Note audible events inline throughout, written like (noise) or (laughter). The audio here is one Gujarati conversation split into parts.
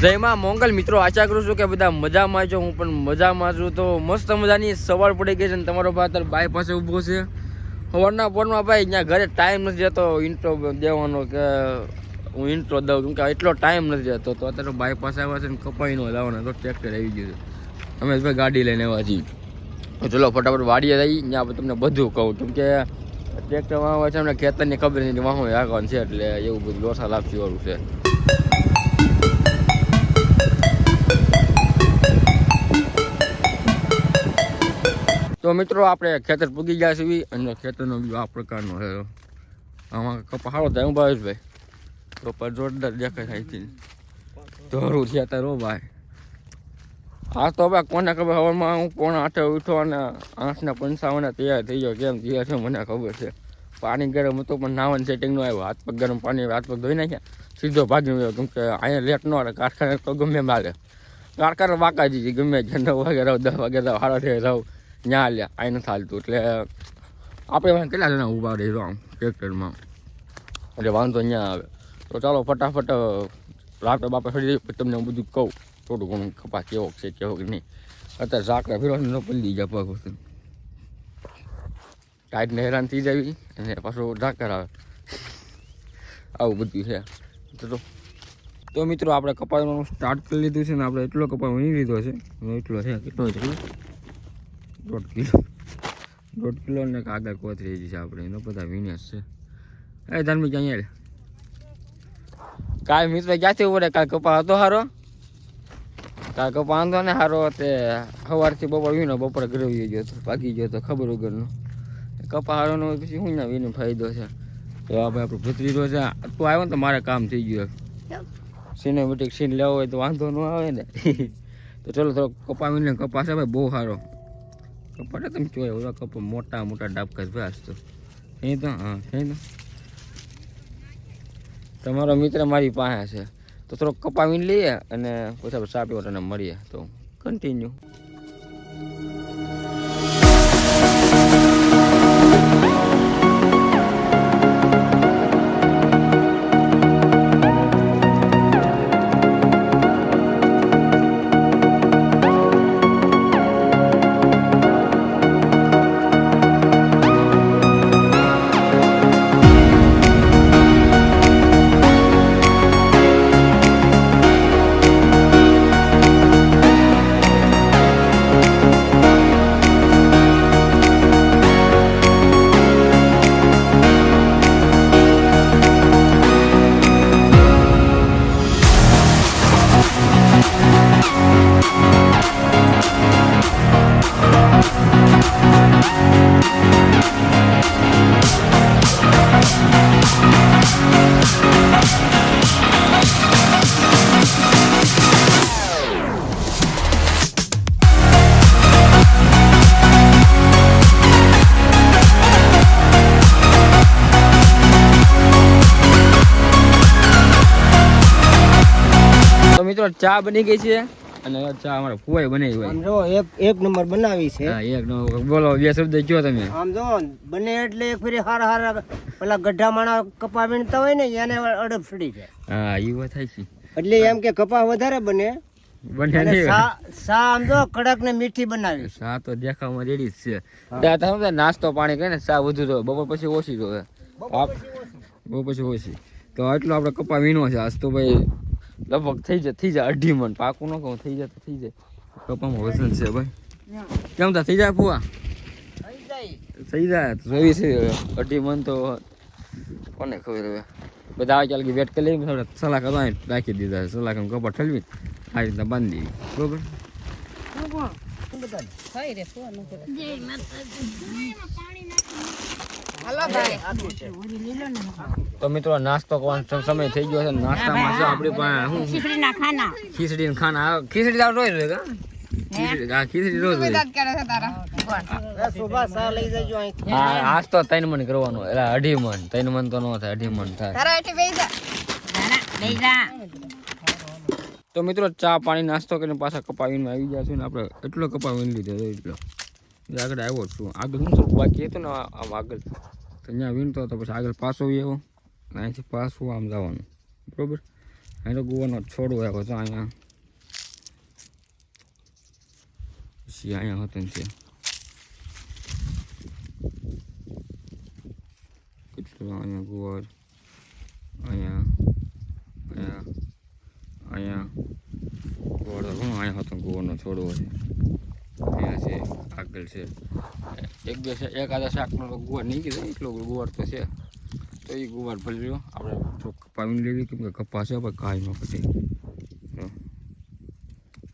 જયમાં મોંગલ. મિત્રો, આશા કરું છું કે બધા મજામાં છો. હું પણ મજામાં છું. તો મસ્ત મજાની સવાર પડી ગઈ છે અને તમારો ભાઈ બાય પાસે ઊભો છે. સવારના પોરમાં ભાઈ ત્યાં ઘરે ટાઈમ નથી જતો. ઇન્ટ્રો દેવાનો કે હું ઇન્ટ્રો દઉં કેમ કે એટલો ટાઈમ નથી જતો. તો અત્યારે બાય પાસે આવ્યા છે ને કપાઈનો લાવવાનો. તો ટ્રેક્ટર આવી ગયું છે. અમે ભાઈ ગાડી લઈને આવ્યા છીએ. ચલો, ફટાફટ વાડીએ જઈ ત્યાં તમને બધું કહું. કેમ કે ટ્રેક્ટર વાવવા છે, અમને ખેતરની ખબર નથી. વાહો રાખવાનું છે એટલે એવું બધું લોસા લાપસી વાળું છે. તો મિત્રો, આપણે ખેતર પૂગી ગયા છીએ અને ખેતરનો બીજો આ પ્રકારનો છે. આમાં કપા સારો થાય હું ભાવેશભાઈ કપા જોરદાર દેખાય થાય છે ધોરું છે તારો ભાઈ. હા તો હવે કોને ખબર હવામાં હું કોણ આઠે ઉઠો અને આઠને પંચાવને તૈયાર થઈ ગયો કેમ તૈયાર છે મને ખબર છે. પાણી ગરમ હતું, પણ નાવન સેટિંગનું આવ્યું. હાથ પગ ગરમ, પાણી હાથ પગ ધોઈ નાખ્યા. સીધો ભાગી ગયો, કેમ કે અહીંયા લેટ ન આવે, કારખાને તો ગમે એમ હાલે કારખાને વાંકા જઈએ ગમે છે નવ વાગે રહો, દસ વાગે રહો હારા થઈ રહો. ત્યાં લ્યા આ નથી હાલતું એટલે આપણે કેટલા જણા ઊભા રહી આમ ટ્રેક્ટરમાં? એટલે વાંધો ત્યાં આવે. તો ચાલો ફટાફટ રાત્રે બાપા ફરી પછી તમને હું બધું કહું. થોડું ઘણું કપાસ કેવો છે, કેવો કે નહીં. અત્યારે ઝાકડા ફેરવાનું ન પડી જાય પગ વસ્તુ ટાઈટને હેરાન થઈ જવી અને પાછું ઝાકર આવે. આવું બધું છે. તો તો મિત્રો આપણે કપાસનું સ્ટાર્ટ કરી લીધું છે ને આપણે એટલો કપાસ વીણી લીધો છે. એટલો છે, કેટલો છે દોઢ કિલો. દોઢ કિલો ને કાગળ કોથળી છે આપણે. એનો બધા વિનેશ છે. એ ધાર્મિક, અહીંયા રે કાલ મિત્ર ક્યાંથી ઉપડે કાલ કપા હતો હારો? કાલ કપા વાંધો ને સારો તે સવારથી બપોર વીનો બપોરે ઘરે ગયો હતો પાકી ગયો તો ખબર વગરનો કપા હારો નો પછી શું ના વીનો ફાયદો છે? તો આપણે આપણું ભત્રીજો છે. તું આવ્યો ને તો મારે કામ થઈ ગયું સિનેમેટિક સીન લેવો હોય તો વાંધો ન આવે ને. (laughs) તો ચલો થોડો કપા વીને કપા છે ભાઈ, બહુ સારો કપા તો તમે જોયો એવા કપા મોટા મોટા ડાબકા ભાઈ આજ તો એ તો, હા છે તો. તમારો મિત્ર મારી પાસે છે. તો થોડોક કપાવીને લઈએ અને પછી આપણે સાપી પીવા મળીએ. તો કન્ટિન્યુ મિત્રો ચા બની ગઈ છે. અને ચા અમારો ફુવાઈ બનાવી હોય. જો એક એક નંબર બનાવી છે. હા એક નંબર બોલો બે શબ્દ જો તમે? આમ જો બને એટલે એક ફરી હાર હાર પેલા ગઢા માણા કપા વીણતા હોય ને એને અડબ છડી જાય. હા એ વાત થાય છે એટલે એમ કે કપા વધારે બને. બને નહીં. સા આમ જો કડક ને મીઠી બનાવી. સા તો દેખાવમાં રેડી જ છે. તમે નાસ્તો પાણી કરીને સા વધુ તો બપોર પછી ઓછી આપ- બહુ પછી ઓછી. તો આટલો આપણે કપા વીણો છે. આજ તો ભાઈ લગભગ થઈ જાય થઈ જાય અઢી મણ. પાકું ન કહું થઈ જાય તો થઈ જાય. કપામાં વજન છે ભાઈ. કેમ તા થઈ જાય ફુવા? થઈ જાય. જોઈ છે અઢી મણ તો કોને ખબર હવે? બધા આવે ચાલ કે વેટ કરી લઈએ થોડા સલાહ કરવા રાખી દીધા છે. સલાહ કરીને કપા ઠલવી આ રીતના બાંધી દીધી. બરોબર? તો મિત્રો નાસ્તો કરવાનો સમય થઈ ગયો છે. નાસ્તામાં શું આપણી પાસે શું ખીચડીના ખાના. ખીચડી ના ખાના ખીચડી તો રોજ હોય ખીચડી ખીચડી આજ તો ત્રણ મણ કરવાનું એટલે અઢી મણ. ત્રણ મન તો ન થાય અઢી મન થાય. તો મિત્રો ચા પાણી નાસ્તો કરીને પાછા કપાવીને આવી ગયા છે ને આપણે. એટલો કપાવીને લીધો એટલે. આગળ આવ્યો છું આગળ શું થોડુંક બાકી હતું ને આ- આમ આગળ તો ત્યાં વીણતો હતો પછી આગળ પાછો આવ્યો અહીંથી પાછું આમ જવાનું બરોબર અહીં તો ગુવાનો છોડવો આવ્યો છે અહીંયા પછી અહીંયા હતો ને છે કેટલું અહીંયા ગુવાર અહીંયા અહીંયા અહીંયા ગુવાર તો ઘણો અહીંયા હતો ગુવારનો છોડવો છે અહીંયા છે આગળ છે. એક બે એક આધા શાકનો તો ગુવાર નીકળી જાય એટલો ગુવાર તો છે. તો એ ગુવાર ભરી લો આપણે થોડુંક કપાવીને લેવી કેમ કે કપા છે આપણે કાંઈ ન પછી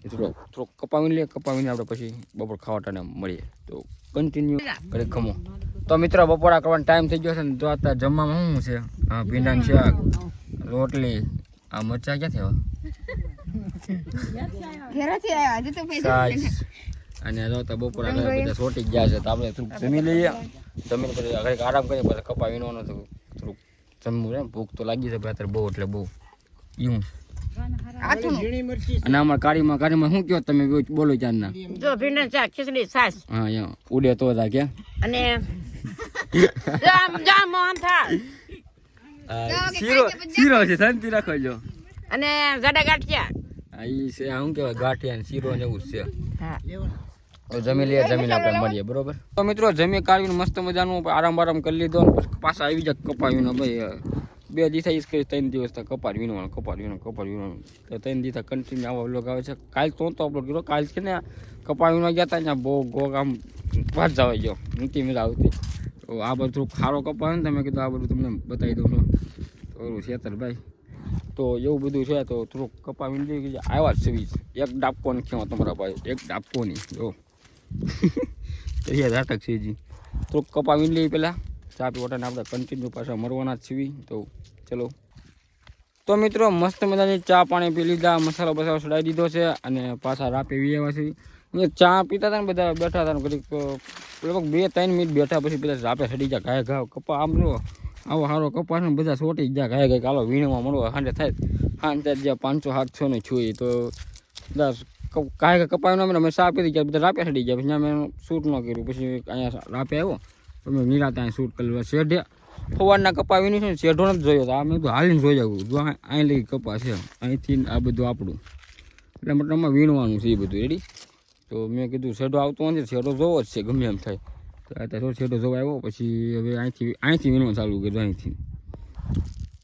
થોડોક થોડોક કપાવીને લે કપાવીને આપણે પછી બપોર ખાવા ટાણે મળીએ. તો કન્ટિન્યુ ઘરે ખમો. તો મિત્રો બપોરા કરવાનો ટાઈમ થઈ ગયો છે ને તો અત્યારે જમવામાં શું છે? હા ભીંડાનું શાક રોટલી. આ મરચા ક્યાંથી આવે છાશ અને જો તો બપોરા આગળ બધા સોટી ગયા છે તો આપણે થોડુંક જમી લઈએ. જમીને પછી આગળ આરામ કરીએ પછી કપા વીણવાનો તો થોડુંક જમવું એમ ભૂખ તો લાગી છે અત્યારે બહુ એટલે બહુ. ઝીણી અને આમાં કાળીમાં કાળીમાં શું કહો તમે બોલો ચારના જો ભીંડા શાક ખીચડી છાશ. હા યો. ઉડે તો તા કે. અને (laughs) જામ જામ મોહન થા શીરો શીરો છે શાંતિ રાખો જો. અને જાડા ગાંઠિયા. આ ઈ છે આ શું કહેવાય ગાંઠિયા ને શીરો ને એવું છે. હા. તો જમી લઈએ જમીન આપણે મળીએ બરોબર? તો મિત્રો જમી કાઢીને મસ્ત મજાનું આરામ આરામ કરી લીધો ને પાછા આવી જાય કપાવીને ભાઈ બે દિવસ ઈસ કરી ત્રણ દિવસ કપાર વિનવાનું કપાર વીણવાનું કપાર વીણવાનું તો ત્રણ દિવસ કન્ટિન્યુ આવા વ્લોગ આવે છે. કાલ તો તો અપલોડ કર્યો કાલ છે ને કપાર વીણવા ગયા હતા ત્યાં બહુ ગોગ આમ વાત જવા ગયો નથી મજા આવતી. તો આ બધું ખારો કપા ને તમે કીધું આ બધું તમને બતાવી દઉં છું. તો ઓલું છેતરભાઈ તો એવું બધું છે તો થોડુંક કપા કે આવ્યા જ સવી એક ડાપકો ને કહેવા તમારા પાસે એક ડાપકો નહીં જો. (laughs) નાટક છે જી થોડુંક કપા લઈએ પહેલાં ચા પીવાટાને આપણે કન્ટિન્યુ પાછા મરવાના જ છીએ. તો ચલો. તો મિત્રો, મસ્ત મજાની ચા પાણી પી લીધા, મસાલો બસાલો ચડાવી દીધો છે અને પાછા રાપે વી આવ્યા છે. ચા પીતા હતા ને બધા, બેઠા હતા ઘડીક લગભગ બે ત્રણ મિનિટ બેઠા પછી બધા રાપે ચડી જાય ઘાય ઘાવ કપા આમ જો આવો સારો કપાસ ને બધા સોટી ગયા ગાય ગાય કાલો વીણવા મળવા હાંડે થાય. સાંજે જ્યાં પાંચસો, સાતસો ને છું તો દસ કાંઈ કપાયું અમે અમે સાફ કરી ગયા, બધા રાપ્યા સડી ગયા. પછી મેં શૂટ ન કર્યું. પછી અહીંયા રાપે આવ્યો. તો મેં નિરાતે અહીંયા શૂટ કરી શેઢે ફવારના કપા વીણી છે ને, શેઢો નથી જોયો. તો આ મેં બધું હાલીને જોઈ જવું જો અહીં લઈ કપાસ છે અહીંથી આ બધું આપણું. એટલે મતલબ વીણવાનું છે એ બધું. રેડી તો મેં કીધું શેઢો આવતો નથી શેઢો જોવો જ છે, ગમે એમ થાય. તો શેઢો જોવા આવ્યો, પછી હવે અહીંથી અહીંથી વીણવાનું ચાલુ કર્યું, અહીંથી.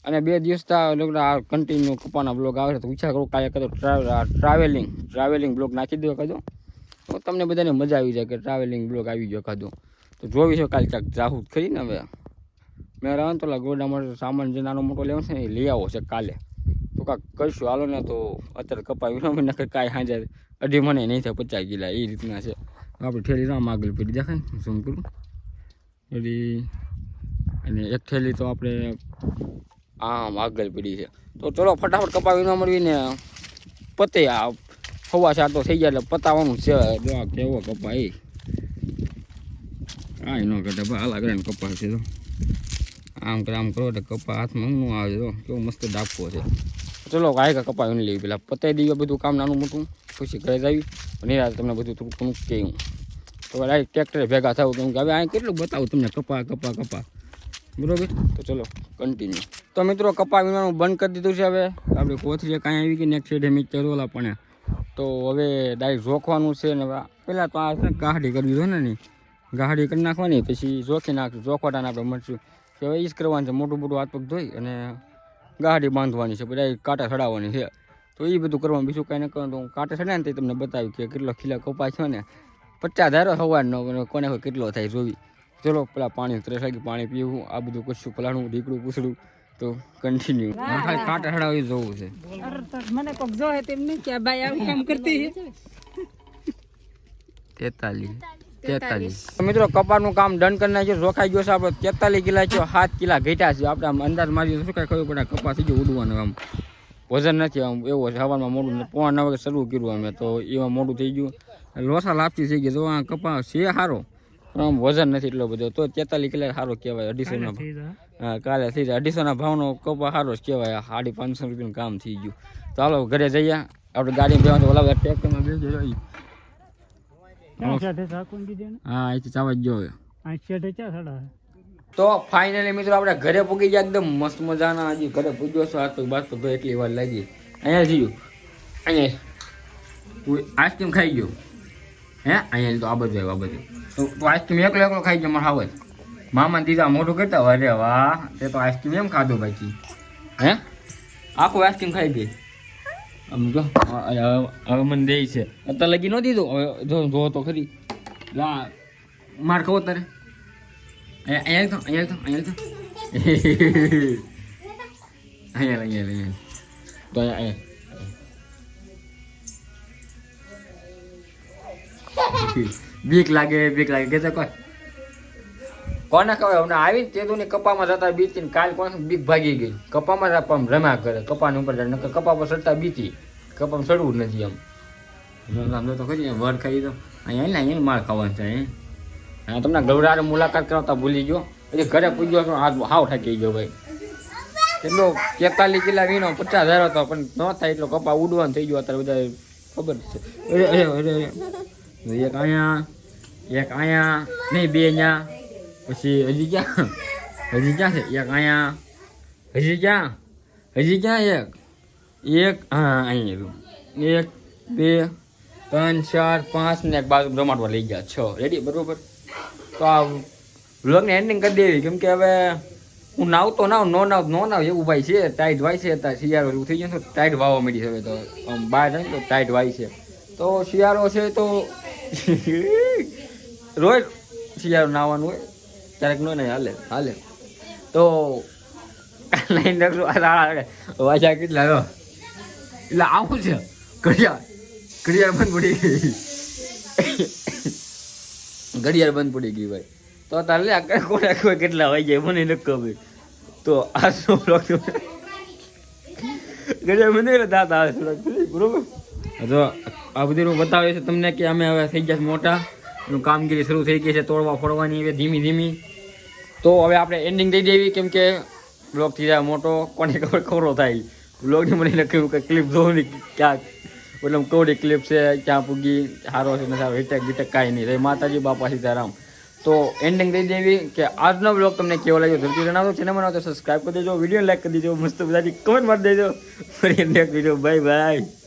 અને બે દિવસ આ કન્ટિન્યુ કપાના બ્લોગ આવે છે, તો વિચાર કરો કાલે કદો ટ્રાવેલિંગ ટ્રાવેલિંગ બ્લોગ નાખી દો કાદો તો તમને બધાને મજા આવી જાય કે ટ્રાવેલિંગ બ્લોગ આવી ગયો કાદો તો જોવી છે કાલે ક્યાંક જાહું ખરીને હવે. મેં રહ્યો તો ગોડા માટે સામાન જે નાનો મોટો લેવો છે ને એ લઈ આવો છે કાલે. તો કાંક કરશું હાલો ને તો અત્યારે કપાવી ન કાંઈ હાજર અઢી મને નહીં થાય પચાસ કિલા, એ રીતના છે. આપણે ઠેલી રામ આગળ પડી દેખાય ઝૂમ કરું? પછી અને એક ઠેલી તો આપણે આમ આગળ પડી છે. તો ચલો ફટાફટ કપાવી ન મળવીને પતે આ હવા ચાર તો થઈ ગયા એટલે પતાવવાનું છે. કેવો કપા એ કાંઈ ન કરતા ભાઈ હાલા કરીને કપા છે તો આમ કરે આમ કરો એટલે કપા હાથમાં હું આવે તો કેવો મસ્ત ડાપકો છે. ચલો કાંઈ કપાવીને લેવી. પેલા પતાવી દઈએ બધું કામ નાનું મોટું. પછી ઘરે જાવી. નિરાશ તમને બધું થોડું ઘણું કહ્યું તો આ ટ્રેક્ટરે ભેગા થવું કેમ કે, હવે અહીં કેટલું બતાવું તમને? કપા કપા કપા. બરોબર? તો ચલો કન્ટિન્યુ તો મિત્રો, કપા બંધ કરી દીધું છે હવે. આપણે કોથરી કાંઈ આવી ગઈ નેક્સ્ટ સાઈડે મિક્સર ઓલા પણ. તો હવે ડાયરેક્ટ જોખવાનું છે ને પહેલાં તો આ ગાહડી કરવી જોઈએ ને નહીં ગાહડી કરી નાખવાની, પછી જોખી નાખશું. જોખવાટાને આપણે મળશું. હવે એ જ કરવાનું છે. મોટું મોટું હાથ પગ ધોઈ અને ગાહડી બાંધવાની છે બધા કાંટા ચડાવવાની છે. તો એ બધું કરવાનું બીજું કાંઈ ન કરવાનું. તો હું કાંટા ચડાય ને તે તમને બતાવી કે કેટલો ખીલા કપાય છે ને. પચાસ ધારો સવારનો કોને કેટલો થાય જોવી. ચલો પેલા પાણી ત્રેસ લાગી પાણી પીવું આ બધું કશું પલાણું ઢીકડું પૂછડું. તો કન્ટિન્યુ ખાલી કાંટા ચડાવી જોવું છે. મને કોક જોહે તેમ નહીં કે ભાઈ આવું કામ કરતી તેતાલીસ. તેતાલીસ. મિત્રો કપાળનું કામ ડન કરી નાખ્યું રોકાઈ ગયો છે આપણે. તેતાલીસ કિલા છે સાત કિલા ઘટ્યા છે. આપણે આમ અંદાજ મારી શું કાંઈ ખબર પડે કપાસ થઈ ગયો ઉડવાનું આમ. વજન નથી આમ એવો છે. હવામાં મોડું પોણા નવ વાગે શરૂ કર્યું અમે તો એમાં મોડું થઈ ગયું. લોસા લાપસી થઈ ગઈ. તો આ કપા છે સારો પણ આમ વજન નથી એટલો બધો. તો તેતાલીસ કિલા સારો કહેવાય અઢીસોના હા કાલે થઈ જાય. અઢીસોના ભાવનો કપા સારો જ કહેવાય. સાડી પાંચસો રૂપિયાનું કામ થઈ ગયું. ચાલો ઘરે જઈએ. આપણે ગાડી બેવા તો ઓલા ટ્રેક્ટરમાં બેસી હા અહીંથી ચાવા જ ગયો તો ફાઇનલી મિત્રો આપણે ઘરે પૂગી ગયા એકદમ મસ્ત મજાના. હજી ઘરે પૂગ્યો છો આ તો બાથ તો એટલી વાર લાગી. અહીંયા જીયું અહીંયા આઈસ્ક્રીમ ખાઈ ગયો. હે? અહીંયા તો આ બધું આવ્યું, આ બધું. તો આઈસ્ક્રીમ એકલો એકલો ખાઈ ગયો મારા હાવજ. મામા દીધા મોઢું કરતા હોય, અરે વાહ. તે તો આઈસ્ક્રીમ એમ ખાધું બાકી. હે? આખું આઈસ્ક્રીમ ખાઈ ગઈ. આમ જો હવે મને છે. અત્યારે લગી ન દીધું. જો તો ખરી. લા, માર ખબર તારે? અહીંયા અહીંયા તો અહીંયા તો, અહીંયા અહીંયા અહીંયા તો અહીંયા બીક લાગે બીક લાગે. કે કોઈ? કોને ખબર? હમણાં આવી ને તો ને કપામાં જતા બીતી ને કાલ કોણ બીક ભાગી ગઈ. કપામાં આપમ રમ્યા કરે. કપાની ઉપર જાય. નકર કપા પર ચડતા બીતી. કપામાં ચડવું જ નથી એમ આમ તો ખરી વર ખાઈ તો. અહીંયા અહીંયા માર ખાવાનું છે અહીં હા તમને ગૌરારે મુલાકાત કરાવતા ભૂલી ગયો. પછી ઘરે પૂજ્યો તો હાથ હાવ થાકી ગયો ભાઈ. એટલો તેતાલીસ કિલા વીનો પચાસ હજાર હતો પણ ન થાય એટલો કપા ઉડવાનું થઈ ગયો અત્યારે બધા ખબર છે. એક અહીંયા એક અહીંયા નહીં બે અહીંયા. પછી હજી ક્યાં હજી ક્યાં છે એક અહીંયા હજી ક્યાં હજી ક્યાં એક એક હા અહીંયા એક બે ત્રણ ચાર પાંચ ને એક બાજુ રમાડવા લઈ ગયા છ રેડી બરોબર તો આ વ્લોગને એન્ડિંગ કરી દેવી કેમ કે હવે હું નાવતો નાવ નો નાવ નો નાવ એવું ભાઈ છે ટાઈટ વાય છે અત્યારે શિયાળો એવું થઈ ગયું તો ટાઈટ વાવવા મળી છે હવે તો આમ બહાર જાય ને તો ટાઈટ વાય છે તો શિયાળો છે તો રોજ શિયાળો નાવાનું હોય ક્યારેક નો નહીં, હાલે હાલે. તો લઈને તાળા વાજા કેટલા આવ્યો એટલે આવું છે. ઘડિયાળ. ઘડિયાળ બંધ પડી ગઈ. ઘડિયાળ બંધ પડી ગઈ ભાઈ. તો તારે લે, આ કોને કોઈ કેટલા વાઈ જાય મને નથી ખબર. તો આ શું લખ્યું? ઘડિયાળ બંધ એટલે દાદા આવે બરોબર? તો આ બધું બતાવે છે તમને કે અમે હવે થઈ ગયા મોટા. કામગીરી શરૂ થઈ ગઈ છે, તોડવા, ફોડવાની, હવે ધીમી ધીમી. તો હવે આપણે એન્ડિંગ દઈ દેવી, કેમ કે બ્લોગ થઈ જાય મોટો, કોને ખબર ખબરો થાય. બ્લોગની મને લખ્યું કે ક્લિપ જોવાની ક્યાં મતલબ કવડી ક્લિપ છે, ક્યાં પૂગી સારો છે, નથી હિટેક બીટેક કાંઈ નહીં. રે માતાજી, બાપા સીતારામ તો એન્ડિંગ દઈ દેવી, કે આજનો બ્લોગ તમને કેવો લાગ્યો, જરૂરથી જણાવો ચેનલ બનાવો તો સબસ્ક્રાઈબ કરી દેજો વીડિયો લાઈક કરી દેજો, મસ્ત બધાની કમેન્ટ મારી દેજો. ફરી નેક્સ્ટ વીડિયો બાય બાય